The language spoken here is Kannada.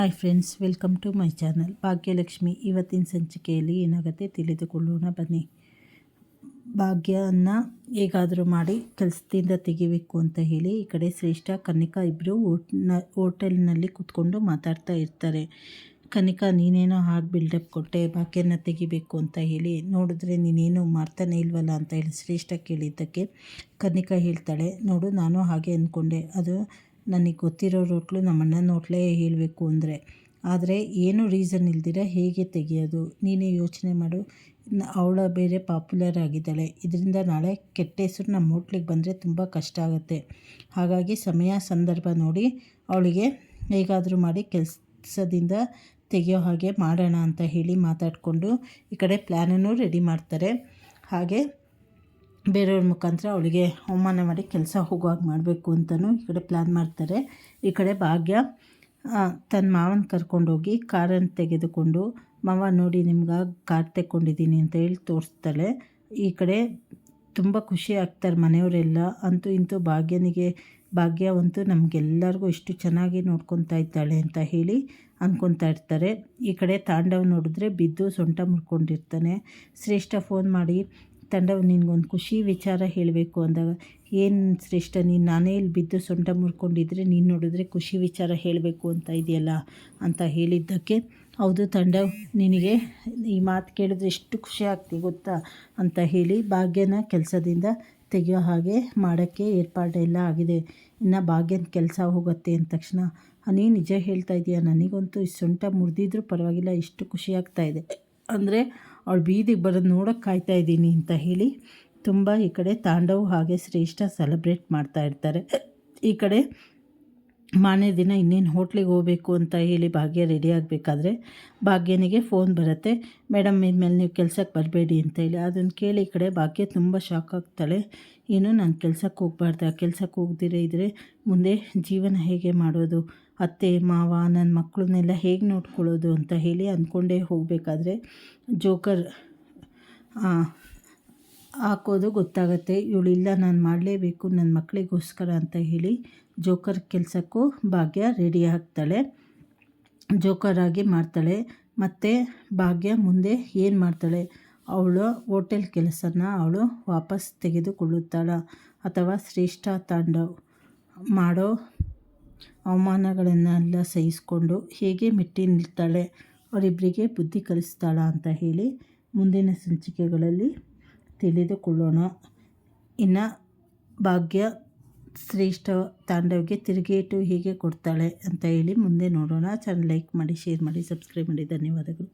Hi friends welcome to my channel Bhagyalakshmi, ಇವತ್ತಿನ ಸಂಚಿಕೆಯಲ್ಲಿ ಏನಾಗುತ್ತೆ ತಿಳಿದುಕೊಳ್ಳೋಣ, ಬನ್ನಿ. ಭಾಗ್ಯನ ಹೇಗಾದರೂ ಮಾಡಿ ಕೆಲಸದಿಂದ ತೆಗಿಬೇಕು ಅಂತ ಹೇಳಿ ಈ ಕಡೆ ಶ್ರೇಷ್ಠ ಕನಿಕಾ ಇಬ್ಬರು ಓಟ್ನ ಹೋಟೆಲ್ನಲ್ಲಿ ಕೂತ್ಕೊಂಡು ಮಾತಾಡ್ತಾ ಇರ್ತಾರೆ. ಕನಿಕಾ ನೀನೇನೋ ಹಾಗೆ ಬಿಲ್ಡಪ್ ಕೊಟ್ಟೆ ಭಾಗ್ಯನ ತೆಗಿಬೇಕು ಅಂತ ಹೇಳಿ ನೋಡಿದ್ರೆ ನೀನೇನು ಮಾಡ್ತಾನೆ ಇಲ್ವಲ್ಲ ಅಂತ ಹೇಳಿ ಶ್ರೇಷ್ಠ ಕೇಳಿದ್ದಕ್ಕೆ ಕನಿಕಾ ಹೇಳ್ತಾಳೆ, ನೋಡು, ನಾನು ಹಾಗೆ ಅಂದ್ಕೊಂಡೆ. ಅದು ನನಗೆ ಗೊತ್ತಿರೋ ರೋಟ್ಲು ನಮ್ಮ ಅಣ್ಣನ ಹೋಟ್ಲೇ ಹೇಳಬೇಕು ಅಂದರೆ. ಆದರೆ ಏನು ರೀಸನ್ ಇಲ್ದಿರ ಹೇಗೆ ತೆಗೆಯೋದು? ನೀನೇ ಯೋಚನೆ ಮಾಡು. ಅವಳ ಬೇರೆ ಪಾಪ್ಯುಲರ್ ಆಗಿದ್ದಾಳೆ. ಇದರಿಂದ ನಾಳೆ ಕೆಟ್ಟ ಹೆಸರು ನಮ್ಮ ಹೋಟ್ಲಿಗೆ ಬಂದರೆ ತುಂಬ ಕಷ್ಟ ಆಗುತ್ತೆ. ಹಾಗಾಗಿ ಸಮಯ, ಸಂದರ್ಭ ನೋಡಿ ಅವಳಿಗೆ ಹೇಗಾದರೂ ಮಾಡಿ ಕೆಲಸದಿಂದ ತೆಗೆಯೋ ಹಾಗೆ ಮಾಡೋಣ ಅಂತ ಹೇಳಿ ಮಾತಾಡಿಕೊಂಡು ಈ ಕಡೆ ಪ್ಲ್ಯಾನನ್ನು ರೆಡಿ ಮಾಡ್ತಾರೆ. ಹಾಗೆ ಬೇರೆಯವ್ರ ಮುಖಾಂತರ ಅವಳಿಗೆ ಅವಮಾನ ಮಾಡಿ ಕೆಲಸ ಹೋಗುವಾಗ ಮಾಡಬೇಕು ಅಂತಲೂ ಈ ಕಡೆ ಪ್ಲ್ಯಾನ್ ಮಾಡ್ತಾರೆ. ಈ ಕಡೆ ಭಾಗ್ಯ ತನ್ನ ಮಾವನ ಕರ್ಕೊಂಡೋಗಿ ಕಾರನ್ನು ತೆಗೆದುಕೊಂಡು, ಮಾವ ನೋಡಿ ನಿಮ್ಗೆ ಕಾರ್ ತೆಕ್ಕೊಂಡಿದ್ದೀನಿ ಅಂತ ಹೇಳಿ ತೋರಿಸ್ತಾಳೆ. ಈ ಕಡೆ ತುಂಬ ಖುಷಿ ಆಗ್ತಾರೆ ಮನೆಯವರೆಲ್ಲ. ಅಂತೂ ಇಂತೂ ಭಾಗ್ಯನಿಗೆ, ಭಾಗ್ಯ ಅಂತೂ ನಮಗೆಲ್ಲರಿಗೂ ಇಷ್ಟು ಚೆನ್ನಾಗಿ ನೋಡ್ಕೊತಾ ಇದ್ದಾಳೆ ಅಂತ ಹೇಳಿ ಅಂದ್ಕೊತಾ ಇರ್ತಾರೆ. ಈ ಕಡೆ ತಾಂಡವ್ ನೋಡಿದ್ರೆ ಬಿದ್ದು ಸೊಂಟ ಮುರ್ಕೊಂಡಿರ್ತಾನೆ. ಶ್ರೇಷ್ಠ ಫೋನ್ ಮಾಡಿ ತಂಡವು ನಿನಗೊಂದು ಖುಷಿ ವಿಚಾರ ಹೇಳಬೇಕು ಅಂದಾಗ, ಏನು ಶ್ರೇಷ್ಠ, ನೀನು ನಾನೇ ಇಲ್ಲಿ ಬಿದ್ದು ಸೊಂಟ ಮುರ್ಕೊಂಡಿದ್ರೆ ನೀನು ನೋಡಿದ್ರೆ ಖುಷಿ ವಿಚಾರ ಹೇಳಬೇಕು ಅಂತ ಇದೆಯಲ್ಲ ಅಂತ ಹೇಳಿದ್ದಕ್ಕೆ, ಹೌದು ತಂಡ ನಿನಗೆ ಈ ಮಾತು ಕೇಳಿದ್ರೆ ಎಷ್ಟು ಖುಷಿ ಆಗ್ತಿ ಗೊತ್ತಾ ಅಂತ ಹೇಳಿ ಭಾಗ್ಯನ ಕೆಲಸದಿಂದ ತೆಗೆಯೋ ಹಾಗೆ ಮಾಡೋಕ್ಕೆ ಏರ್ಪಾಡೆಲ್ಲ ಆಗಿದೆ. ಇನ್ನು ಭಾಗ್ಯನ ಕೆಲಸ ಹೋಗುತ್ತೆ ಅಂದ ತಕ್ಷಣ ನೀ ನಿಜ ಹೇಳ್ತಾ ಇದೆಯಾ? ನನಗಂತೂ ಈ ಸೊಂಟ ಮುರಿದಿದ್ರೂ ಪರವಾಗಿಲ್ಲ, ಇಷ್ಟು ಖುಷಿ ಆಗ್ತಾಯಿದೆ ಅಂದರೆ ಅವಳು ಬೀದಿಗೆ ಬರೋದು ನೋಡೋಕ್ಕೆ ಕಾಯ್ತಾ ಇದ್ದೀನಿ ಅಂತ ಹೇಳಿ ತುಂಬ ಈ ಕಡೆ ತಾಂಡವು ಹಾಗೆ ಶ್ರೇಷ್ಠ ಸೆಲೆಬ್ರೇಟ್ ಮಾಡ್ತಾ ಇರ್ತಾರೆ. ಈ ಕಡೆ ಮಾನೇ ದಿನ ಇನ್ನೇನು ಹೋಟ್ಲಿಗೆ ಹೋಗಬೇಕು ಅಂತ ಹೇಳಿ ಭಾಗ್ಯ ರೆಡಿ ಆಗಬೇಕಾದ್ರೆ ಭಾಗ್ಯನಿಗೆ ಫೋನ್ ಬರುತ್ತೆ. ಮೇಡಮ್ ಇನ್ಮೇಲೆ ನೀವು ಕೆಲಸಕ್ಕೆ ಬರಬೇಡಿ ಅಂತ ಹೇಳಿ. ಅದನ್ನು ಕೇಳಿ ಈ ಕಡೆ ಭಾಗ್ಯ ತುಂಬ ಶಾಕ್ ಆಗ್ತಾಳೆ. ಏನು, ನಾನು ಕೆಲಸಕ್ಕೆ ಹೋಗಬಾರ್ದು? ಆ ಕೆಲ್ಸಕ್ಕೆ ಹೋಗ್ದಿರೇ ಇದ್ದರೆ ಮುಂದೆ ಜೀವನ ಹೇಗೆ ಮಾಡೋದು? ಅತ್ತೆ, ಮಾವ ನನ್ನ ಮಕ್ಕಳನ್ನೆಲ್ಲ ಹೇಗೆ ನೋಡ್ಕೊಳ್ಳೋದು? ಅಂತ ಹೇಳಿ ಅಂದ್ಕೊಂಡೇ ಹೋಗಬೇಕಾದ್ರೆ ಜೋಕರ್ ಹಾಕೋದು ಗೊತ್ತಾಗತ್ತೆ. ಇವಳಿಲ್ಲ ನಾನು ಮಾಡಲೇಬೇಕು ನನ್ನ ಮಕ್ಕಳಿಗೋಸ್ಕರ ಅಂತ ಹೇಳಿ ಜೋಕರ್ ಕೆಲಸಕ್ಕೂ ಭಾಗ್ಯ ರೆಡಿ ಆಗ್ತಾಳೆ. ಜೋಕರ್ ಆಗಿ ಮಾಡ್ತಾಳೆ. ಮತ್ತು ಭಾಗ್ಯ ಮುಂದೆ ಏನು ಮಾಡ್ತಾಳೆ? ಅವಳು ಹೋಟೆಲ್ ಕೆಲಸನ ಅವಳು ವಾಪಸ್ ತೆಗೆದುಕೊಳ್ಳುತ್ತಾಳ ಅಥವಾ ಶ್ರೇಷ್ಠ ತಾಂಡವ್ ಮಾಡೋ ಅವಮಾನಗಳನ್ನೆಲ್ಲ ಸಹಿಸಿಕೊಂಡು ಹೇಗೆ ಮೆಟ್ಟಿ ನಿಲ್ತಾಳೆ? ಅವರಿಬ್ಬರಿಗೆ ಬುದ್ಧಿ ಕಲಿಸ್ತಾಳ ಅಂತ ಹೇಳಿ ಮುಂದಿನ ಸಂಚಿಕೆಗಳಲ್ಲಿ ತಿಳಿದುಕೊಳ್ಳೋಣ. ಇನ್ನು ಭಾಗ್ಯ ಶ್ರೇಷ್ಠ ತಾಂಡವ್ಗೆ ತಿರುಗೇಟು ಹೀಗೆ ಕೊಡ್ತಾಳೆ ಅಂತ ಹೇಳಿ ಮುಂದೆ ನೋಡೋಣ. ಚಾನಲ್ ಲೈಕ್ ಮಾಡಿ ಶೇರ್ ಮಾಡಿ ಸಬ್ಸ್ಕ್ರೈಬ್ ಮಾಡಿ. ಧನ್ಯವಾದಗಳು.